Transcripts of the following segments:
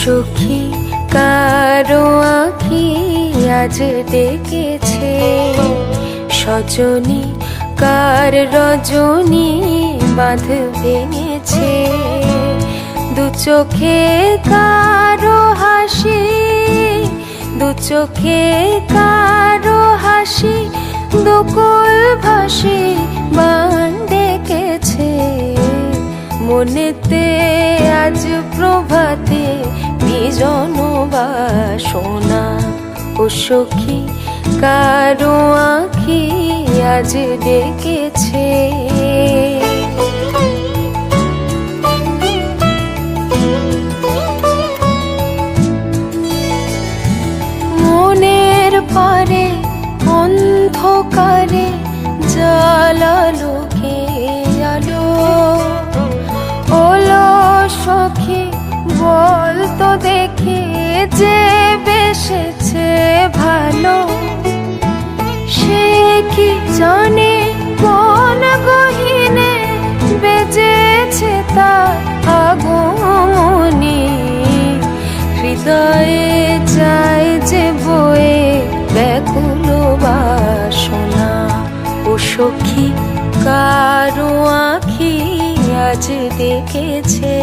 সখী, কারও আঁখি আজ ডেকেছে সজনী, কার রজনী বাঁধ ভেঙেছে। দু চোখে কারও হাসি, দু চোখে কারও হাসি, দুকুল ভাসি বান ডেকেছে। মনেতে আজ প্রভাতে সখী কারও আঁখি আজ ডেকেছে। মনের পারে, অন্ধকারে জ্বালালো কে আলো? ওলো সখী বল তো দেখি যে বেসেছে ভালো। সে কি জানে কোন গহিনে বেজেছে তার আগমনী? হৃদয়ে যায় যে বয়ে ব্যাকুল বাসনা। ও সখী, কারও আঁখি আজ দেখেছে।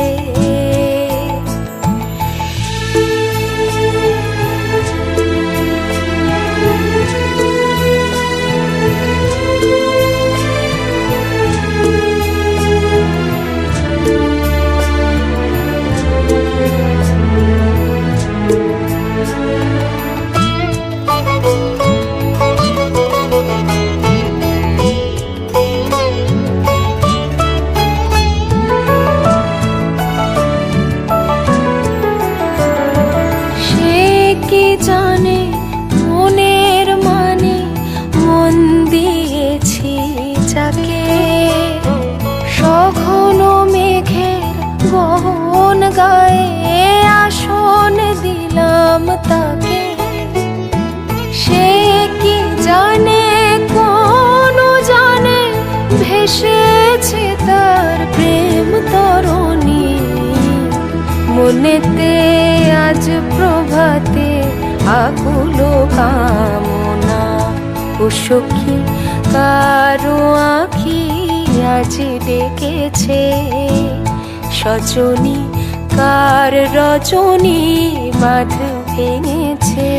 কি জানে মনের মানে? মন গায়ে দিলাম তাকে। সে কি জানে জানে? তার প্রেম মনেতে আজ প্রভাতে আকুল কামনা ও সখী কারও আঁখি আজ ডেকেছে। সজনী কার রজনী বাঁধ ভেঙেছে?